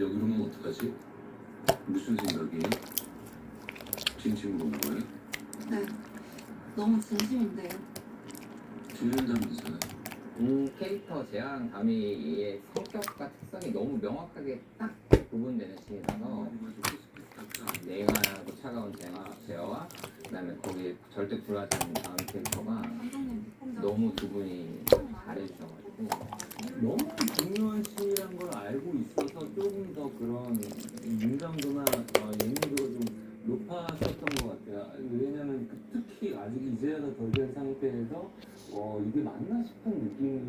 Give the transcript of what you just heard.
여기로 오면 어떡하지? 무슨 생각이? 진심으로 온 거야? 네. 너무 진심인데요. 들린다면서요? 이 캐릭터 재앙 다미의 성격과 특성이 너무 명확하게 딱 구분되는 씬이라서 냉하고 차가운 재화와 그다음에 거기에 절대 굴하지 않는 다음 캐릭터가 감독님 너무 두 분이 잘해주셔가지고 너무 중요한 씬이란 걸 알고 있어서 조금 더 그런 민감도나 어, 예민도가 좀 높아졌던 것 같아요. 왜냐면 그 특히 아직 이제야 덜 된 상태에서 어, 이게 맞나 싶은 느낌이